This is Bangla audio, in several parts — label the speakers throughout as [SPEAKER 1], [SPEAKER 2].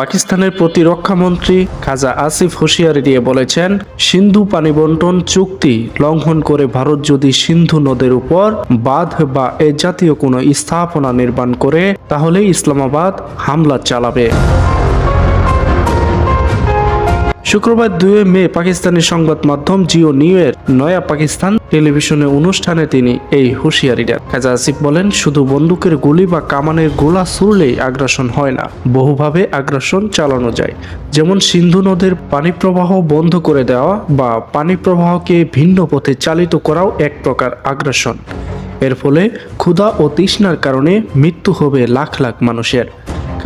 [SPEAKER 1] পাকিস্তানের প্রতিরক্ষামন্ত্রী খাজা আসিফ হুশিয়ারি দিয়ে বলেছেন, সিন্ধু পানি বন্টন চুক্তি লঙ্ঘন করে ভারত যদি সিন্ধু নদের উপর বাঁধ বা এ জাতীয় কোনো স্থাপনা নির্মাণ করে, তাহলে ইসলামাবাদ হামলা চালাবে। শুক্রবার দুই মে পাকিস্তানি সংবাদ মাধ্যম জিও নিউয়ের নয়া পাকিস্তান টেলিভিশনে অনুষ্ঠানে তিনি এই হুঁশিয়ারি দেন। খাজা আসিফ বলেন, শুধু বন্দুকের গুলি বা কামানের গোলা ছুড়লেই আগ্রাসন হয় না, বহুভাবে আগ্রাসন চালানো যায়। যেমন সিন্ধু নদের পানি প্রবাহ বন্ধ করে দেওয়া বা পানি প্রবাহকে ভিন্ন পথে চালিত করাও এক প্রকার আগ্রাসন। এর ফলে ক্ষুধা ও তৃষ্ণার কারণে মৃত্যু হবে লাখ লাখ মানুষের।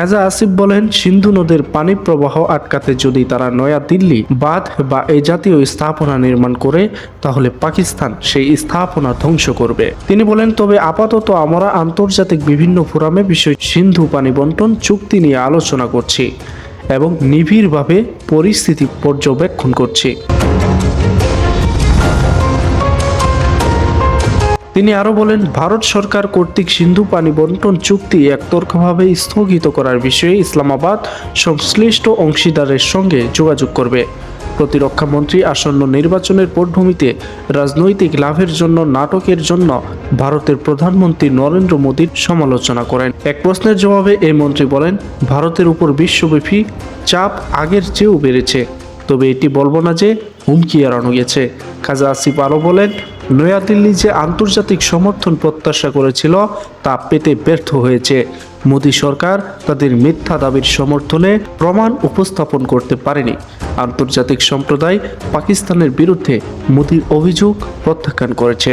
[SPEAKER 1] খাজা আসিফ বলেন, সিন্ধু নদের পানি প্রবাহ আটকাতে যদি তারা নয়া দিল্লি, বাঁধ বা এই জাতীয় স্থাপনা নির্মাণ করে, তাহলে পাকিস্তান সেই স্থাপনা ধ্বংস করবে। তিনি বলেন, তবে আপাতত আমরা আন্তর্জাতিক বিভিন্ন ফোরামে বিষয় সিন্ধু পানি বন্টন চুক্তি নিয়ে আলোচনা করছি এবং নিবিড়ভাবে পরিস্থিতি পর্যবেক্ষণ করছি। তিনি আরও বলেন, ভারত সরকার কর্তৃক সিন্ধু পানি বন্টন চুক্তি একতরফাভাবে স্থগিত করার বিষয়ে ইসলামাবাদ সংশ্লিষ্ট অংশীদারের সঙ্গে যোগাযোগ করবে। প্রতিরক্ষা মন্ত্রী আসন্ন নির্বাচনের পটভূমিতে রাজনৈতিক লাভের জন্য, নাটকের জন্য ভারতের প্রধানমন্ত্রী নরেন্দ্র মোদীর সমালোচনা করেন। এক প্রশ্নের জবাবে এই মন্ত্রী বলেন, ভারতের উপর বিশ্বব্যাপী চাপ আগের চেয়েও বেড়েছে। তবে এটি বলব না যে হুমকি এড়ানো গেছে। খাজা আসিফ আরও বলেন নয়াদিল্লি যে আন্তর্জাতিক সমর্থন প্রত্যাশা করেছিল, তা পেতে ব্যর্থ হয়েছে। মোদী সরকার তাদের মিথ্যা দাবির সমর্থনে প্রমাণ উপস্থাপন করতে পারেনি। আন্তর্জাতিক সম্প্রদায় পাকিস্তানের বিরুদ্ধে মোদীর অভিযোগ প্রত্যাখ্যান করেছে।